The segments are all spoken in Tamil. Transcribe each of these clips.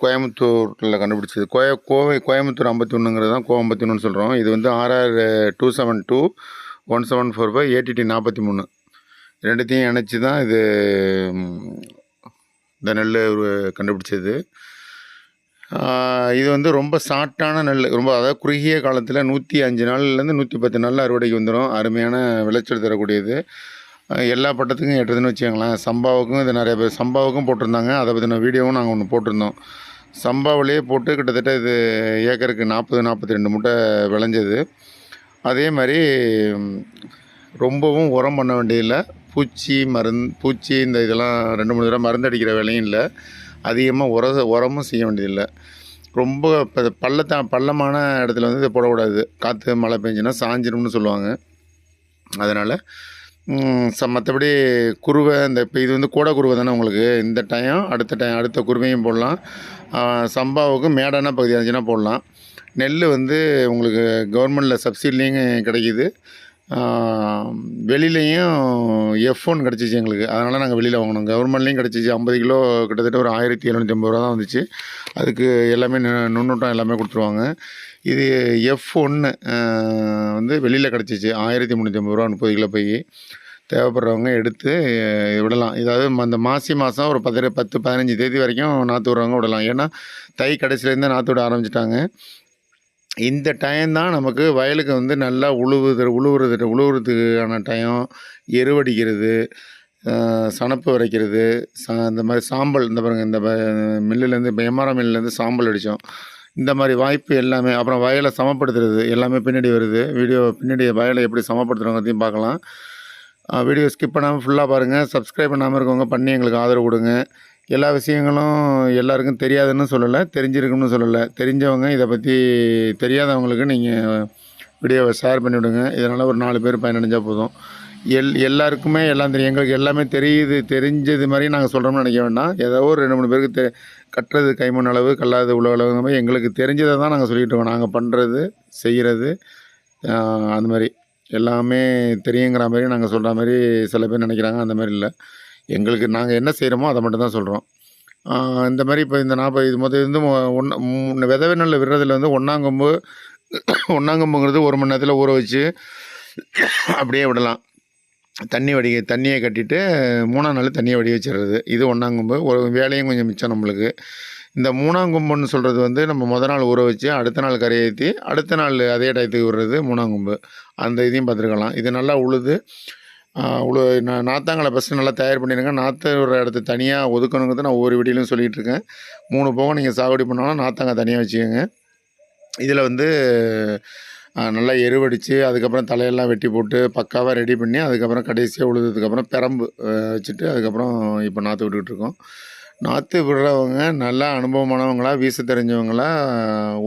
கோயம்புத்தூரில் கண்டுபிடிச்சது. கோய கோவை கோயம்புத்தூர் ஐம்பத்தி ஒன்றுங்கிறது தான் கோ ஐம்பத்தி ஒன்றுன்னு சொல்கிறோம் இது வந்து RR two seven two one seven four five ATT நாற்பத்தி மூணு ரெண்டுத்தையும் இணைச்சி தான் இது இந்த நெல் கண்டுபிடிச்சது. இது வந்து ரொம்ப ஷார்ட்டான நெல். ரொம்ப அதாவது குறுகிய காலத்தில் நூற்றி அஞ்சு நாள்லேருந்து நூற்றி பத்து நாளில் அறுவடைக்கு வந்துடும் அருமையான விளைச்சல் தரக்கூடியது. எல்லா பட்டத்துக்கும் எட்டுதுன்னு வச்சுக்கோங்களேன். சம்பாவுக்கும் இது நிறைய பேர் சம்பாவுக்கும் போட்டிருந்தாங்க. அதை பற்றின வீடியோவும் நாங்கள் ஒன்று போட்டிருந்தோம். சம்பாவிலேயே போட்டு கிட்டத்தட்ட இது ஏக்கருக்கு நாற்பது நாற்பத்தி ரெண்டு மூட்டை விளைஞ்சது. அதே மாதிரி ரொம்பவும் உரம் பண்ண வேண்டியதில்லை. பூச்சி மருந்து பூச்சி இந்த இதெல்லாம் ரெண்டு மூணு தடவை மருந்து அடிக்கிற வேலையும் இல்லை. அதிகமாக உர உரமும் செய்ய வேண்டியதில்லை. ரொம்ப இப்போ பள்ளமான இடத்துல வந்து இதை போடக்கூடாது. காற்று மழை பெஞ்சுன்னா சாஞ்சிரும்னு சொல்லுவாங்க. அதனால் மற்றபடி குருவை இந்த இப்போ இது வந்து கூட குருவை தானே உங்களுக்கு? இந்த டைம் அடுத்த டைம் அடுத்த குருவையும் போடலாம். சம்பாவுக்கு மேடான பகுதி இருந்துச்சுன்னா போடலாம். நெல் வந்து உங்களுக்கு கவர்மெண்டில் சப்சிடிலையும் கிடைக்கிது. வெளியிலையும் எஃப் ஒன் கிடச்சிச்சு எங்களுக்கு. அதனால் நாங்கள் வெளியில் வாங்கினோம் கவர்மெண்ட்லேயும் கிடச்சிச்சு. ஐம்பது கிலோ கிட்டத்தட்ட ஒரு ஆயிரத்தி எழுநூற்றி ஐம்பது ரூபா தான் வந்துச்சு. அதுக்கு எல்லாமே நு- நுண்ணூட்டம் எல்லாமே கொடுத்துருவாங்க. இது எஃப் ஒன்று வந்து வெளியில் கிடச்சிச்சு. ஆயிரத்தி முந்நூற்றி ஐம்பது ரூபா முப்பது கிலோ போய் தேவைப்படுறவங்க எடுத்து விடலாம். இதாவது ம- அந்த மாசி மாதம் ஒரு பத்து பத்து பதினஞ்சு தேதி வரைக்கும் நாற்று விடுறவங்க விடலாம். ஏன்னா தை கடைசிலேருந்து நாற்று விட ஆரம்பிச்சிட்டாங்க. இந்த டைம் தான் நமக்கு வயலுக்கு வந்து நல்லா உழுவுது உழுவுறது உழுவுறதுக்கான டைம் எருவடிக்கிறது சணப்பு வரைக்கிறது சா இந்த மாதிரி சாம்பல் இந்த பாருங்கள் இந்த மில்லுலேருந்து இப்போ எம்ஆர்எம் மில்லுலேருந்து சாம்பல் அடித்தோம். இந்த மாதிரி வாய்ப்பு எல்லாமே அப்புறம் வயலை சமப்படுத்துறது எல்லாமே பின்னாடி வருது. வீடியோ பின்னாடி வயலை எப்படி சமப்படுத்துகிறோங்கிறதையும் பார்க்கலாம். வீடியோ ஸ்கிப் பண்ணாமல் ஃபுல்லாக பாருங்கள் சப்ஸ்கிரைப் பண்ணாமல் இருக்கவங்க பண்ணி எங்களுக்கு ஆதரவு கொடுங்க. எல்லா விஷயங்களும் எல்லாருக்கும் தெரியாதுன்னு சொல்லலை தெரிஞ்சிருக்குன்னு சொல்லலை. தெரிஞ்சவங்க இதை பற்றி தெரியாதவங்களுக்கு நீங்கள் வீடியோவை ஷேர் பண்ணிவிடுங்க. இதனால் ஒரு நாலு பேர் பயனடைஞ்சால் போதும். எல் எல்லாருக்குமே எல்லாம் தெரியும். எங்களுக்கு எல்லாமே தெரியுது தெரிஞ்சது மாதிரி நாங்கள் சொல்கிறோம்னு நினைக்க வேண்டாம். ஏதோ ஒரு ரெண்டு மூணு பேருக்கு தெ கட்டுறது கைமண் அளவு கல்லாதது உள்ள அளவுங்க மாதிரி எங்களுக்கு தெரிஞ்சதை தான் நாங்கள் சொல்லிகிட்டு இருக்கோம். நாங்கள் பண்ணுறது செய்கிறது அந்த மாதிரி. எல்லாமே தெரியுங்கிற மாதிரி நாங்கள் சொல்கிற மாதிரி சில பேர் நினைக்கிறாங்க. அந்த மாதிரி இல்லை. எங்களுக்கு நாங்கள் என்ன செய்கிறோமோ அதை மட்டும் தான் சொல்கிறோம் இந்த மாதிரி இப்போ இந்த நாற்பது இது மொத்தம் இருந்து ஒன்று விதவை நெல் விடுறதுல வந்து ஒன்றாங்கொம்பு ஒன்றாங்கொம்புங்கிறது ஒரு மணி நேரத்தில் ஊற வச்சு அப்படியே விடலாம். தண்ணி வடிக தண்ணியை கட்டிட்டு மூணாம் நாள் தண்ணியை வடி வச்சிடுறது. இது ஒன்றாங்கும்பு ஒரு வேலையும் கொஞ்சம் மிச்சம் நம்மளுக்கு. இந்த மூணாங்கொம்புன்னு சொல்கிறது வந்து நம்ம முத நாள் ஊற வச்சு அடுத்த நாள் கரையேற்றி அடுத்த நாள் அதே டயத்துக்கு விடுறது மூணாங்கொம்பு அந்த இதையும் பார்த்துருக்கலாம். இது நல்லா உழுது உழு நான் நாத்தாங்களை ஃபஸ்ட்டு நல்லா தயார் பண்ணிடுங்க. நாற்று ஒரு இடத்த தனியாக ஒதுக்கணுங்கிறது நான் ஒவ்வொரு வீடியிலும் சொல்லிகிட்டு இருக்கேன் மூணு போகம் நீங்கள் சாகுபடி பண்ணாலும் நாத்தாங்க தனியாக வச்சுக்கோங்க. இதில் வந்து நல்லா எருவடித்து அதுக்கப்புறம் தலையெல்லாம் வெட்டி போட்டு பக்காவாக ரெடி பண்ணி அதுக்கப்புறம் கடைசியாக உழுதுறதுக்கப்புறம் பெரம்பு வச்சுட்டு அதுக்கப்புறம் இப்போ நாற்று விட்டுக்கிட்டு இருக்கோம். நாற்று விடுறவங்க நல்லா அனுபவமானவங்களா வீச தெரிஞ்சவங்களா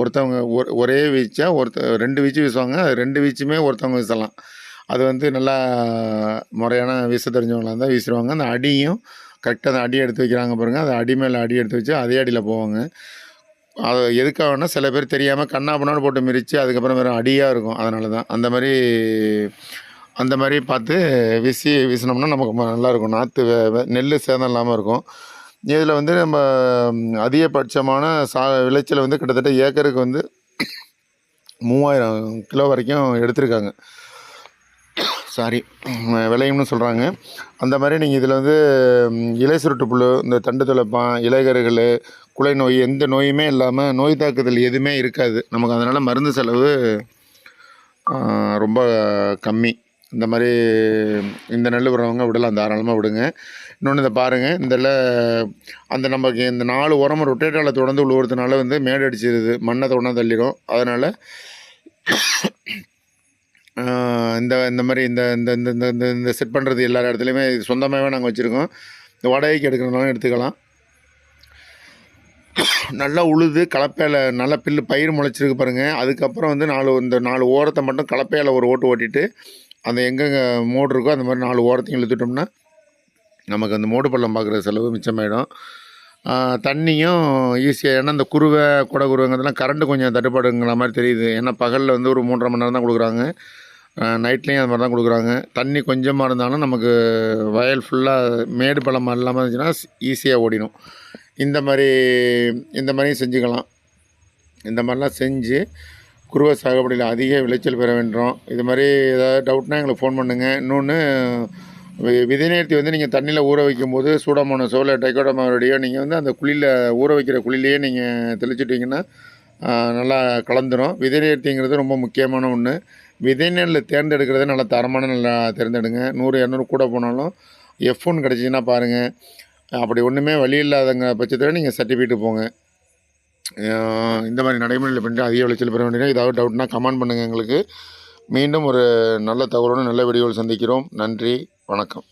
ஒருத்தவங்க ஒரே வீச்சா ஒருத்த ரெண்டு வீச்சு வீசுவாங்க அது ரெண்டு வீச்சுமே ஒருத்தவங்க வீசலாம். அது வந்து நல்லா முறையான வீச தெரிஞ்சவங்களாக இருந்தால் வீசிடுவாங்க. அந்த அடியும் கரெக்டாக அந்த அடி எடுத்து வைக்கிறாங்க பாருங்கள் அந்த அடி மேலே அடி எடுத்து வச்சு அதே அடியில் போவாங்க. அது எதுக்காகனா சில பேர் தெரியாமல் கண்ணா பண்ணான்னு போட்டு மிரித்து அதுக்கப்புறம் வெறும் அடியாக இருக்கும். அதனால தான் அந்த மாதிரி அந்த மாதிரி பார்த்து விசி வீசினோம்னா நமக்கு நல்லாயிருக்கும் நாற்று நெல் சேதம் இல்லாமல் இருக்கும். இதில் வந்து நம்ம அதிகபட்சமான சா விளைச்சல் வந்து கிட்டத்தட்ட ஏக்கருக்கு வந்து மூவாயிரம் கிலோ வரைக்கும் எடுத்திருக்காங்க. சாரி விளையும்னு சொல்கிறாங்க அந்த மாதிரி நீங்கள் இதில் வந்து இலை சுருட்டு புழு இந்த தண்டு துளப்பான் இலைகருகள் குலை நோய் எந்த நோயுமே இல்லாமல் நோய் தாக்குதல் எதுவுமே இருக்காது. நமக்கு அதனால் மருந்து செலவு ரொம்ப கம்மி. இந்த மாதிரி இந்த நெல் விடுறவங்க விடலாம் தாராளமாக விடுங்க. இன்னொன்று இதை பாருங்கள் இதில் அந்த நமக்கு இந்த நாலு உரமும் ரொட்டேட்டாவில் தொடர்ந்து உழுவுறதுனால வந்து மேடு அடிச்சிருது மண்ணை தொடர்ந்து தள்ளிடும். அதனால் இந்த இந்த மாதிரி இந்த இந்த இந்த இந்த இந்த இந்த செட் பண்ணுறது எல்லா இடத்துலையுமே சொந்தமாகவே நாங்கள் வச்சுருக்கோம். இந்த வாடகைக்கு எடுக்கிறனாலும் எடுத்துக்கலாம். நல்லா உழுது கலப்பையில் நல்லா பில்லு பயிர் முளைச்சிருக்கு பாருங்கள் அதுக்கப்புறம் வந்து நாலு இந்த நாலு ஓரத்தை மட்டும் கலப்பையில் ஒரு ஓட்டு ஓட்டிட்டு அந்த எங்கெங்கே மோடு இருக்கோ அந்த மாதிரி நாலு ஓரத்தையும் இழுத்துட்டோம்னா நமக்கு அந்த மோடு பள்ளம் பார்க்குற செலவு மிச்சமாயிடும். தண்ணியும் ஈஸியாக ஏன்னா இந்த குருவை குடை குருவைங்கிறதுலாம் கரண்ட்டு கொஞ்சம் தட்டுப்பாடுங்கிற மாதிரி தெரியுது. ஏன்னா பகலில் வந்து ஒரு மூன்றரை மணி நேரம் தான் கொடுக்குறாங்க நைட்லேயும் அது மாதிரி தான் கொடுக்குறாங்க. தண்ணி கொஞ்சமாக இருந்தாலும் நமக்கு வயல் ஃபுல்லாக மேடு பள்ளமாக இல்லாமல் இருந்துச்சுன்னா ஈஸியாக ஓடிடும் இந்த மாதிரி இந்த மாதிரியும் செஞ்சுக்கலாம். இந்த மாதிரிலாம் செஞ்சு குருவை சாகுபடியில் அதிக விளைச்சல் பெற வேண்டும். இது மாதிரி ஏதாவது டவுட்னால் எங்களுக்கு ஃபோன் பண்ணுங்கள் இன்னொன்று விதை நேர்த்தி வந்து நீங்கள் தண்ணியில் ஊற வைக்கும்போது சூடாமோனஸோ இல்லை டைக்கோடமாவோடையோ நீங்கள் வந்து அந்த குழியில் ஊற வைக்கிற குழியிலேயே நீங்கள் தெளிச்சிட்டிங்கன்னா நல்லா கலந்துரும். விதை நேர்த்திங்கிறது ரொம்ப முக்கியமான ஒன்று விதை நெல் தேர்ந்தெடுக்கிறத நல்லா தரமான நல்லா தேர்ந்தெடுங்க. நூறு இரநூறு கூட போனாலும் எஃப் ஒன் கிடச்சிச்சின்னா பாருங்கள் அப்படி ஒன்றுமே வழி இல்லாதங்க பட்சத்தில் நீங்கள் சர்டிஃபிகேட்டு போங்க. இந்த மாதிரி நடைமுறையில் பண்ணிட்டு அதிக விளைச்சல் பெற வேண்டிய ஏதாவது டவுட்னா கமெண்ட் பண்ணுங்கள் எங்களுக்கு. மீண்டும் ஒரு நல்ல தகவலோடு நல்ல வீடியோவில் சந்திக்கிறோம். நன்றி. வணக்கம்.